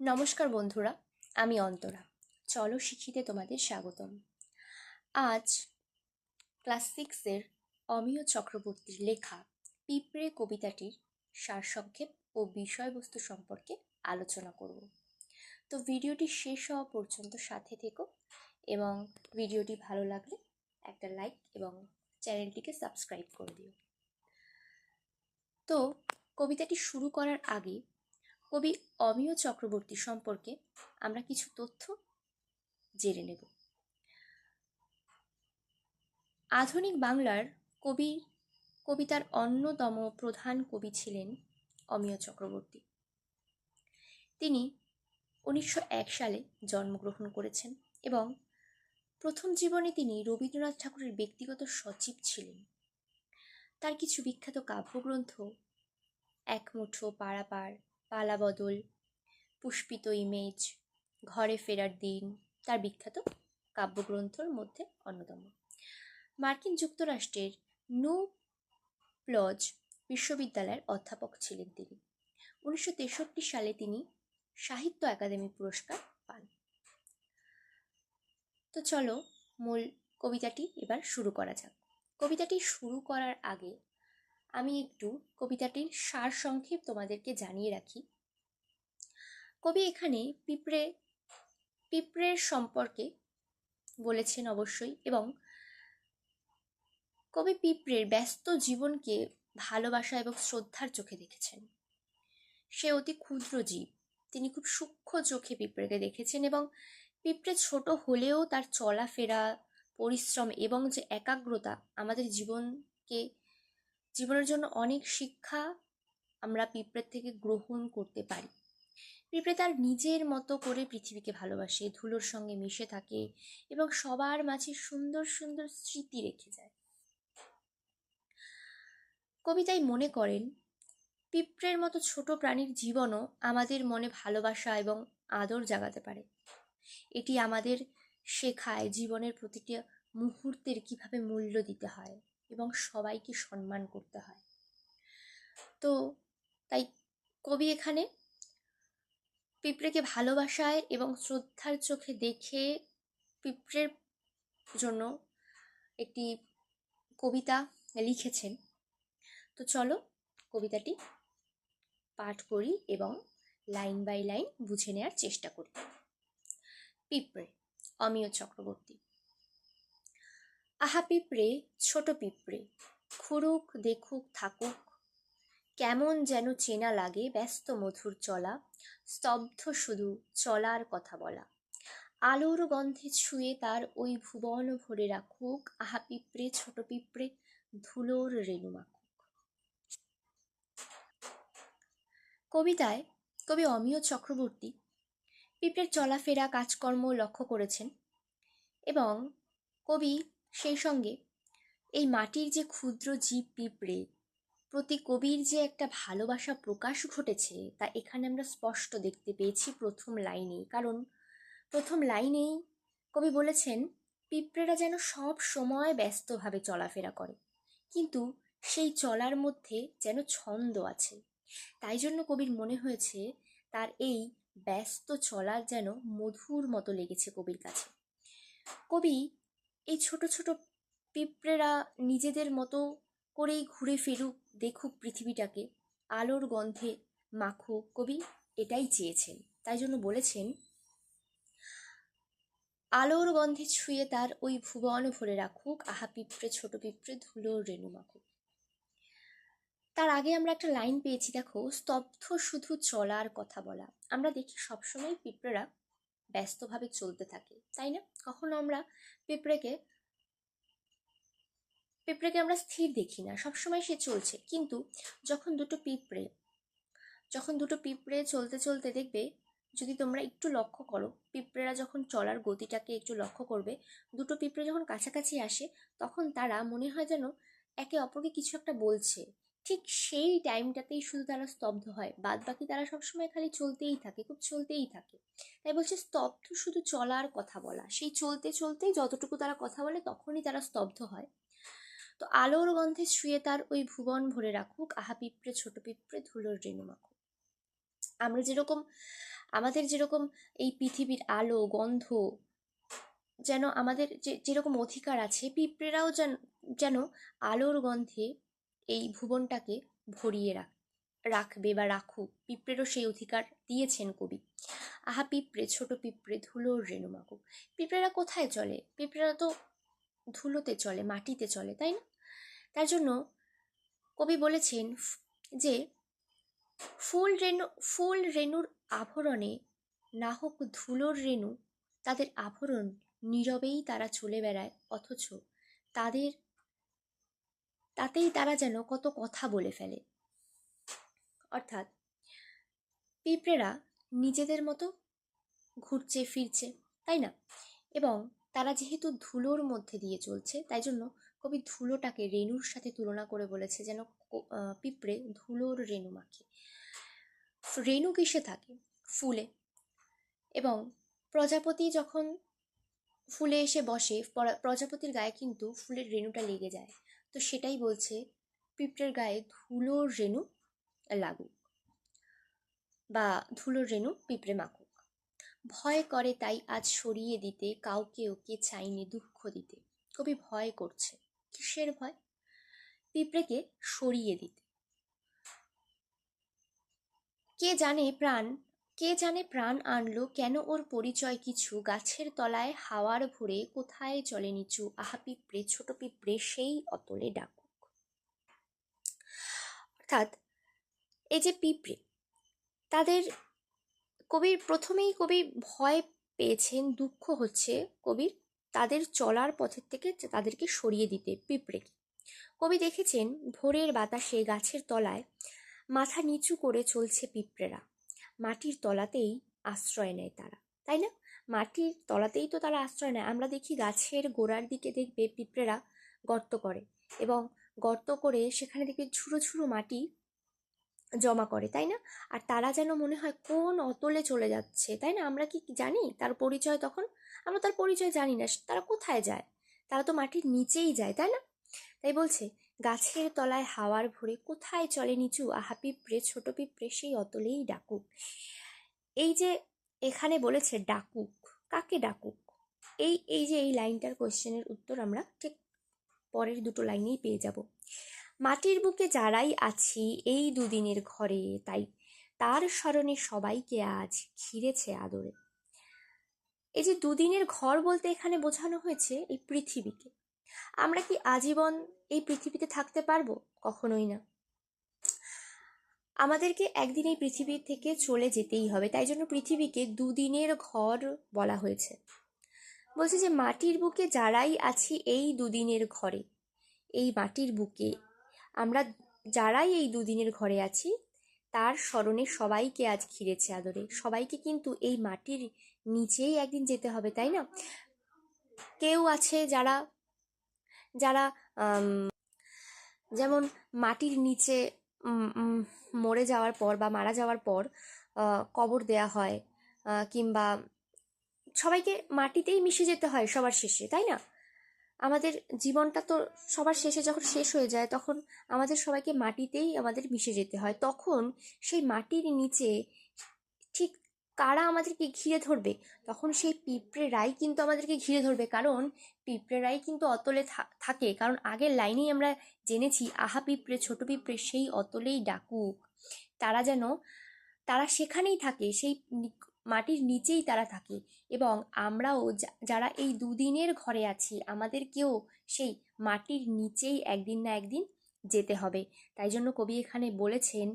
নমস্কার বন্ধুরা, আমি অন্তরা। চলো শিখিতে তোমাদের স্বাগতম। আজ ক্লাস সিক্সের অমিয় চক্রবর্তীর লেখা পিঁপড়ে কবিতাটির সারসংক্ষেপ ও বিষয়বস্তু সম্পর্কে আলোচনা করব। তো ভিডিওটি শেষ হওয়া পর্যন্ত সাথে থেকো এবং ভিডিওটি ভালো লাগলে একটা লাইক এবং চ্যানেলটিকে সাবস্ক্রাইব করে দিও। তো কবিতাটি শুরু করার আগে কবি অমিয় চক্রবর্তী সম্পর্কে আমরা কিছু তথ্য জেনে নেব। আধুনিক বাংলার কবি, কবিতার অন্যতম প্রধান কবি ছিলেন অমিয় চক্রবর্তী। তিনি উনিশশো এক সালে জন্মগ্রহণ করেছেন এবং প্রথম জীবনে তিনি রবীন্দ্রনাথ ঠাকুরের ব্যক্তিগত সচিব ছিলেন। তার কিছু বিখ্যাত কাব্যগ্রন্থ, এক মুঠো পাড়াপাড় পালাবদল, পুষ্পিত ইমেজ ঘরে ফেরার দিন, তার বিখ্যাত কাব্যগ্রন্থর মধ্যে অন্যতম। মার্কিন যুক্তরাষ্ট্রের নো প্লজ বিশ্ববিদ্যালয়ের অধ্যাপক ছিলেন তিনি। উনিশশো তেষট্টি সালে তিনি সাহিত্য একাডেমি পুরস্কার পান। তো চলো মূল কবিতাটি এবার শুরু করা যাক। কবিতাটি শুরু করার আগে আমি একটু কবিতাটির সার সংক্ষেপ তোমাদেরকে জানিয়ে রাখি। কবি এখানে পিঁপড়ে, পিঁপড়ের সম্পর্কে বলেছেন অবশ্যই এবং কবি পিঁপড়ের ব্যস্ত জীবনকে ভালোবাসা এবং শ্রদ্ধার চোখে দেখেছেন। সে অতি ক্ষুদ্র জীব। তিনি খুব সূক্ষ্ম চোখে পিঁপড়েকে দেখেছেন এবং পিঁপড়ে ছোট হলেও তার চলাফেরা, পরিশ্রম এবং যে একাগ্রতা আমাদের জীবনকে জীবনের জন্য অনেক শিক্ষা আমরা পিঁপড়ের থেকে গ্রহণ করতে পারি। পিঁপড়ে তার নিজের মতো করে পৃথিবীকে ভালোবাসে, ধুলোর সঙ্গে মিশে থাকে এবং সবার মাঝে সুন্দর সুন্দর স্মৃতি রেখে যায়। কবিতায় মনে করেন, পিঁপড়ের মতো ছোট প্রাণীর জীবনও আমাদের মনে ভালোবাসা এবং আদর জাগাতে পারে। এটি আমাদের শেখায় জীবনের প্রতিটি মুহূর্তের কীভাবে মূল্য দিতে হয়। এবং সবাইকে সম্মান করতে হয়। তো তাই কবি এখানে পিঁপড়েকে ভালোবাসায় এবং শ্রদ্ধার চোখে দেখে পিঁপড়ের জন্য একটি কবিতা লিখেছেন। তো চলো কবিতাটি পাঠ করি এবং লাইন বাই লাইন বুঝে নেওয়ার চেষ্টা করি। পিঁপড়ে, অমিয় চক্রবর্তী। আহা পিঁপড়ে, ছোট পিঁপড়ে খুরুক দেখুক, থাকুক, কেমন যেন চেনা লাগে ব্যস্ত মধুর চলা, স্তব্ধ শুধু চলার কথা বলা। আলোর গন্ধে ছুঁয়ে তার ওই ভুবন ভরে রাখুক আহা পিঁপড়ে, ছোট পিঁপড়ে, ধুলোর রেণু মাখুক। কবিতায়, কবি অমিয় চক্রবর্তী পিঁপড়ের চলাফেরা কাজকর্ম লক্ষ্য করেছেন এবং কবি সেই সঙ্গে এই মাটির যে ক্ষুদ্র জীব পিঁপড়ে, প্রতি কবির যে একটা ভালোবাসা প্রকাশ ঘটেছে, তা এখানে আমরা স্পষ্ট দেখতে পেয়েছি প্রথম লাইনেই। কারণ প্রথম লাইনেই কবি বলেছেন, পিঁপড়েরা যেন সব সময় ব্যস্তভাবে চলাফেরা করে, কিন্তু সেই চলার মধ্যে যেন ছন্দ আছে। তাই জন্য কবির মনে হয়েছে, তার এই ব্যস্ত চলার যেন মধুর মতো লেগেছে কবির কাছে। কবি এই ছোট ছোট পিঁপড়েরা নিজেদের মতো করেই ঘুরে ফিরুক দেখুক পৃথিবীটাকে। আলোর গন্ধে মাখুক কবি এটাই চেয়েছেন, তাই জন্য বলেছেন, আলোর গন্ধে ছুঁয়ে তার ওই ভুবন ভরে রাখুক, আহা পিঁপড়ে, ছোট পিঁপড়ে ধুলোর রেণু মাখুক তার আগে আমরা একটা লাইন পেয়েছি, দেখো, স্তব্ধ শুধু চলার কথা বলা। আমরা দেখি সবসময় পিঁপড়েরা ব্যস্তভাবে চলতে থাকে, তাই না? কখনো আমরা পিঁপড়েকে পিঁপড়েকে আমরা স্থির দেখি না, সবসময় সে চলছে। কিন্তু যখন দুটো পিঁপড়ে, যখন দুটো পিঁপড়ে চলতে চলতে দেখবে, যদি তোমরা একটু লক্ষ্য করো, পিঁপড়েরা যখন চলার গতিটাকে একটু লক্ষ্য করবে, দুটো পিঁপড়ে যখন কাছাকাছি আসে, তখন তারা মনে হয় যেন একে অপরকে কিছু একটা বলছে। ঠিক সেই টাইমটাতেই শুধু তারা স্তব্ধ হয়। বাদ বাকি তারা সবসময় খালি চলতেই থাকে, খুব চলতেই থাকে। তাই বলছে স্তব্ধ শুধু চলার কথা বলা। সেই চলতে চলতেই যতটুকু তারা কথা বলে তখনই তারা স্তব্ধ হয়। তো আলোর গন্ধে শুয়ে তার ওই ভুবন ভরে রাখুক, আহা পিঁপড়ে, ছোট পিঁপড়ে, ধুলোর রেণু মাখুক। আমরা যেরকম, আমাদের যেরকম এই পৃথিবীর আলো, গন্ধ, যেন আমাদের যে, যেরকম অধিকার আছে, পিঁপড়েরাও যেন যেন আলোর গন্ধে এই ভুবনটাকে ভরিয়ে রাখ, রাখবে বা রাখুক, পিঁপড়েরও সেই অধিকার দিয়েছেন কবি। আহা পিঁপড়ে, ছোট পিঁপড়ে ধুলোর রেণু মাকুক পিঁপড়েরা কোথায় চলে? পিঁপড়েরা তো ধুলোতে চলে, মাটিতে চলে, তাই না? তার জন্য কবি বলেছেন যে, ফুল রেণু, ফুল রেণুর আভরণে না হোক ধুলোর রেণু, তাদের আভরণ নীরবেই তারা চলে বেড়ায়, অথচ তাদের তাতেই তারা যেন কত কথা বলে ফেলে। অর্থাৎ পিঁপড়েরা নিজেদের মতো ঘুরছে, ফিরছে, তাই না? এবং তারা যেহেতু ধুলোর মধ্যে দিয়ে চলছে, তাই জন্য কবি ধুলোটাকে রেণুর সাথে তুলনা করে বলেছে যেন পিঁপড়ে ধুলোর রেণু মাখে। রেণু কিসে থাকে? ফুলে। এবং প্রজাপতি যখন ফুলে এসে বসে প্রজাপতির গায়ে কিন্তু ফুলের রেণুটা লেগে যায়। তো সেটাই বলছে, পিঁপড়ের গায়ে ধুলোর রেণু লাগুক বা ধুলোর রেণু পিঁপড়ে মাকুক ভয় করে তাই আজ সরিয়ে দিতে, কাউকে ওকে চাইনি দুঃখ দিতে। কবি ভয় করছে, কিসের ভয়? পিঁপড়েকে সরিয়ে দিতে। কে জানে প্রাণ কে জানে প্রাণ আনলো, কেন ওর পরিচয় কিছু? গাছের তলায় হাওয়ার ভরে কোথায় চলে নিচু? আহা পিঁপড়ে, ছোট পিঁপড়ে, সেই অতলে ডাকুক। অর্থাৎ এই যে পিঁপড়ে, তাদের কবির প্রথমেই কবি ভয় পেয়েছেন, দুঃখ হচ্ছে কবির, তাদের চলার পথের থেকে তাদেরকে সরিয়ে দিতে পিঁপড়েকে। কবি দেখেছেন, ভোরের বাতাসে গাছের তলায় মাথা নিচু করে চলছে পিঁপড়েরা। মাটির তলাতেই আশ্রয় নেয় তারা, তাই না? মাটির তলাতেই তো তারা আশ্রয় নেয়। আমরা দেখি গাছের গোড়ার দিকে দেখবে পিঁপড়েরা গর্ত করে এবং গর্ত করে সেখানে দেখবে ঝুড়ো ঝুড়ো মাটি জমা করে, তাই না? আর তারা যেন মনে হয় কোন অতলে চলে যাচ্ছে, তাই না? আমরা কি জানি? তার পরিচয় তখন? আমরা তার পরিচয় জানি না। তারা কোথায় যায়? তারা তো মাটির নিচেই যায়, তাই না? তাই বলছে, গাছের তলায় হাওয়ার ভরে কোথায় চলে নিচু? আহা পিঁপড়ে, ছোট পিঁপড়ে সেই অতলেই ডাকুক। এই যে এখানে বলেছে ডাকুক, কাকে ডাকুক? এই এই যে এই লাইনটার কোয়েশ্চেনের উত্তর আমরা ঠিক পরের দুটো লাইনেই পেয়ে যাব। মাটির বুকে যারাই আছি এই দুদিনের ঘরে, তাই তার স্মরণে সবাইকে আজ ঘিরেছে আদরে। এই যে দুদিনের ঘর বলতে এখানে বোঝানো হয়েছে এই পৃথিবীকে। আমরা কি আজীবন এই পৃথিবীতে থাকতে পারব? কখনোই না। আমাদেরকে একদিন এই পৃথিবী থেকে চলে যেতেই হবে, তাই জন্য পৃথিবীকে দুদিনের ঘর বলা হয়েছে। বলছে যে, মাটির বুকে যারাই আছি এই দুদিনের ঘরে, এই মাটির বুকে আমরা যারাই এই দুদিনের ঘরে আছি, তার স্মরণে সবাইকে আজ ঘিরেছে আদরে। সবাইকে কিন্তু এই মাটির নিচেই একদিন যেতে হবে, তাই না? কেউ আছে যারা যারা যেমন মাটির নিচে মরে যাওয়ার পর বা মারা যাওয়ার পর কবর দেয়া হয় কিংবা সবাইকে মাটিতেই মিশে যেতে হয় সবার শেষে, তাই না? আমাদের জীবনটা তো সবার শেষে যখন শেষ হয়ে যায়, তখন আমাদের সবাইকে মাটিতেই আমাদের মিশে যেতে হয়। তখন সেই মাটির নিচে কারা আমাদেরকে ঘিরে ধরবে? তখন সেই পিঁপড়েরাই কিন্তু আমাদেরকে ঘিরে ধরবে। কারণ পিঁপড়েরাই কিন্তু অতলে থাকে। কারণ আগের লাইনেই আমরা জেনেছি, আহা পিঁপড়ে, ছোট পিঁপড়ে সেই অতলেই ডাকুক তারা যেন, তারা সেখানেই থাকে, সেই মাটির নিচেই তারা থাকে। এবং আমরাও যারা এই দুদিনের ঘরে আছি, আমাদেরকেও সেই মাটির নিচেই একদিন না একদিন যেতে হবে। তাই জন্য কবি এখানে বলেছেন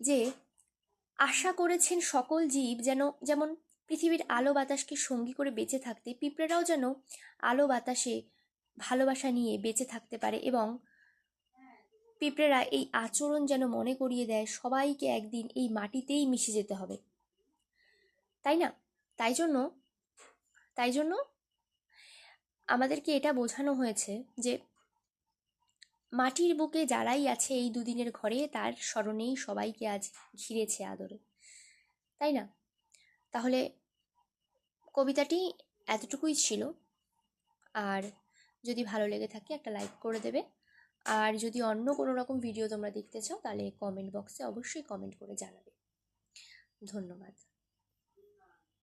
যে আশা করেছেন সকল জীব যেন, যেমন পৃথিবীর আলো বাতাসকে সঙ্গী করে বেঁচে থাকতে, পিঁপড়েরাও যেন আলো বাতাসে ভালোবাসা নিয়ে বেঁচে থাকতে পারে এবং পিঁপড়েরা এই আচরণ যেন মনে করিয়ে দেয়, সবাইকে একদিন এই মাটিতেই মিশে যেতে হবে। তাই না? তাই জন্য তাই জন্য আমাদেরকে এটা বোঝানো হয়েছে যে মাটির বুকে যারাই আছে এই দুদিনের ঘরে, তার স্মরণেই সবাইকে আজ ঘিরেছে আদরে। তাই না? তাহলে কবিতাটি এতটুকুই ছিল। আর যদি ভালো লেগে থাকে একটা লাইক করে দেবে। আর যদি অন্য কোনো রকম ভিডিও তোমরা দেখতে চাও, তাহলে কমেন্ট বক্সে অবশ্যই কমেন্ট করে জানাবে। ধন্যবাদ।